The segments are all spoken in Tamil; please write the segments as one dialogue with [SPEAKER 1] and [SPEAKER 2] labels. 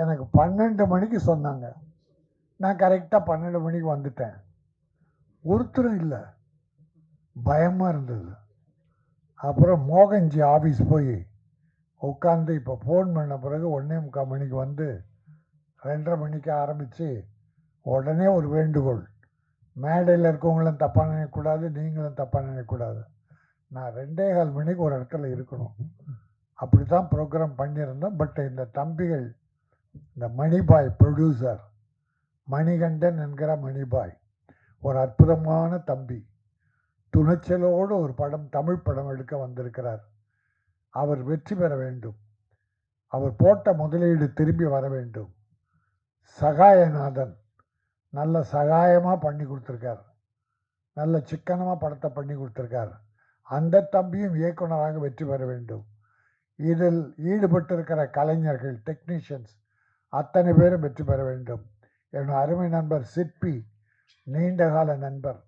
[SPEAKER 1] எனக்கு பன்னெண்டு மணிக்கு சொன்னாங்க. நான் கரெக்டாக பன்னெண்டு மணிக்கு வந்துட்டேன். ஒருத்தரும் இல்லை. பயமாக இருந்தது. அப்புறம் மோகன்ஜி ஆஃபீஸ் போய் உட்காந்து இப்போ ஃபோன் பண்ண பிறகு ஒன்றே முக்கால் மணிக்கு வந்து ரெண்டரை மணிக்கு ஆரம்பித்து உடனே ஒரு வேண்டுகோள். மேடையில் இருக்கவங்களும் தப்பாக நினைக்கக்கூடாது நீங்களும் தப்பாக நினைக்கக்கூடாது. நான் ரெண்டே கால் மணிக்கு ஒரு இடத்துல இருக்கணும். அப்படி தான் ப்ரோக்ராம் பண்ணியிருந்தோம் பட் இந்த தம்பிகள் இந்த மணிபாய் ப்ரொடியூசர் மணிகண்டன் என்கிற மணிபாய் ஒரு அற்புதமான தம்பி. துணிச்சலோடு ஒரு படம் தமிழ் படம் எடுக்க வந்திருக்கிறார். அவர் வெற்றி பெற வேண்டும். அவர் போட்ட முதலீடு திரும்பி வர வேண்டும். சகாயநாதன் நல்ல சகாயமாக பண்ணி கொடுத்துருக்கார். நல்ல சிக்கனமாக படத்தை பண்ணி கொடுத்துருக்கார். அந்த தம்பியும் இயக்குனராக வெற்றி பெற வேண்டும். இதில் ஈடுபட்டிருக்கிற கலைஞர்கள் டெக்னீஷியன்ஸ் அத்தனை பேரும் வெற்றி பெற வேண்டும். என் அருமை நண்பர் சிற்பி நீண்டகால நண்பர்.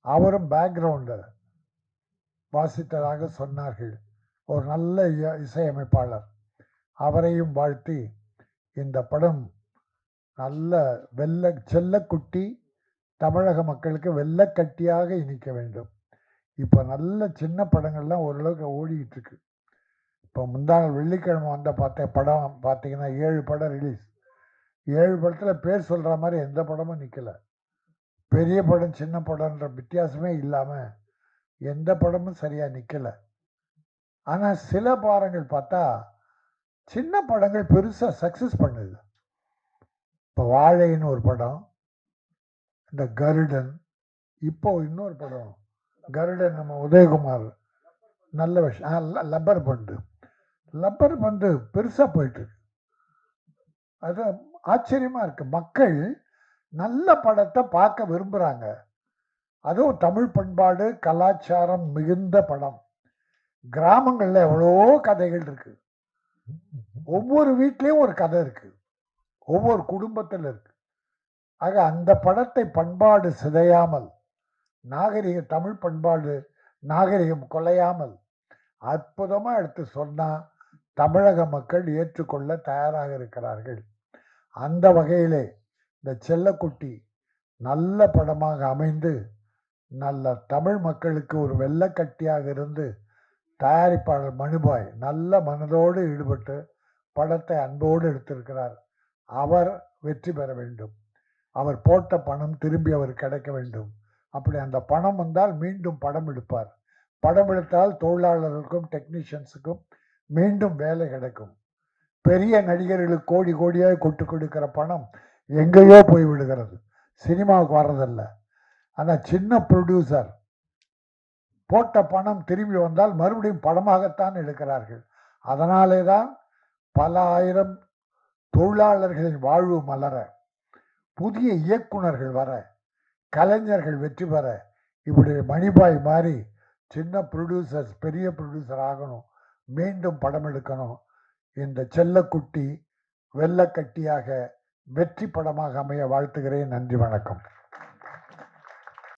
[SPEAKER 1] அவரும் பேக்ரவுண்டு வாசித்ததாக சொன்னார்கள். ஒரு நல்ல இய- இசையமைப்பாளர். அவரையும் வாழ்த்தி இந்த படம் நல்ல வெள்ள செல்லக்குட்டி தமிழக மக்களுக்கு வெள்ளக்கட்டியாக இணைக்க வேண்டும். இப்போ நல்ல சின்ன படங்கள்லாம் ஓரளவுக்கு ஓடிக்கிட்டு இருக்கு. இப்போ முந்தாள் வெள்ளிக்கிழமை வந்த பார்த்த படம் பார்த்தீங்கன்னா ஏழு படம் ரிலீஸ் ஏழு படத்தில் பேர் சொல்கிற மாதிரி எந்த படமும் நிற்கலை பெரிய படம் சின்ன படம்ன்ற வித்தியாசமே இல்லாமல் எந்த படமும் சரியாக நிற்கலை ஆனால் சில பாடங்கள் பார்த்தா சின்ன படங்கள் பெருசாக சக்ஸஸ் பண்ணுது இப்போ வாழைன்னு ஒரு படம் இந்த கருடன் இப்போ இன்னொரு படம். கருடன் நம்ம உதயகுமார் நல்ல விஷயம். லப்பர் பண்டு. லப்பர் வந்து பெருசாக போயிட்டுருக்கு. அது ஆச்சரியமாக இருக்குது மக்கள் நல்ல படத்தை பார்க்க விரும்புகிறாங்க அதுவும் தமிழ் பண்பாடு கலாச்சாரம் மிகுந்த படம். கிராமங்களில் எவ்வளோ கதைகள் இருக்குது ஒவ்வொரு வீட்லேயும் ஒரு கதை இருக்குது ஒவ்வொரு குடும்பத்தில் இருக்குது ஆக அந்த படத்தை பண்பாடு சிதையாமல் நாகரிக தமிழ் பண்பாடு நாகரிகம் கொலையாமல் அற்புதமாக எடுத்து சொன்னால் தமிழக மக்கள் ஏற்றுக்கொள்ள தயாராக இருக்கிறார்கள். அந்த வகையிலே இந்த செல்லக்குட்டி நல்ல படமாக அமைந்து நல்ல தமிழ் மக்களுக்கு ஒரு வெள்ளக்கட்டியாக இருந்து தயாரிப்பாளர் மனுபாய் நல்ல மனதோடு ஈடுபட்டு படத்தை அன்போடு எடுத்திருக்கிறார். அவர் வெற்றி பெற வேண்டும். அவர் போட்ட பணம் திரும்பி அவர் கிடைக்க வேண்டும். அப்படி அந்த பணம் வந்தால் மீண்டும் படம் எடுப்பார். படம் எடுத்தால் தொழிலாளர்களுக்கும் டெக்னீஷியன்ஸுக்கும் மீண்டும் வேலை கிடைக்கும். பெரிய நடிகர்களுக்கு கோடி கோடியாக கொட்டு கொடுக்கிற பணம் எங்கேயோ போய் விடுகிறது சினிமாவுக்கு வர்றதில்ல. ஆனால் சின்ன ப்ரொடியூசர் போட்ட பணம் திரும்பி வந்தால் மறுபடியும் படமாகத்தான் எடுக்கிறார்கள். அதனாலே தான் பல ஆயிரம் தொழிலாளர்களின் வாழ்வு மலர புதிய இயக்குனர்கள் வர கலைஞர்கள் வெற்றி பெற இப்படி மணிபாய் மாதிரி சின்ன ப்ரொடியூசர்ஸ் பெரிய ப்ரொடியூசர் ஆகணும். மீண்டும் படம் எடுக்கணும். இந்த செல்லக்குட்டி வெள்ளக்கட்டியாக வெற்றி படமாக அமைய வாழ்த்துகிறேன். நன்றி வணக்கம்.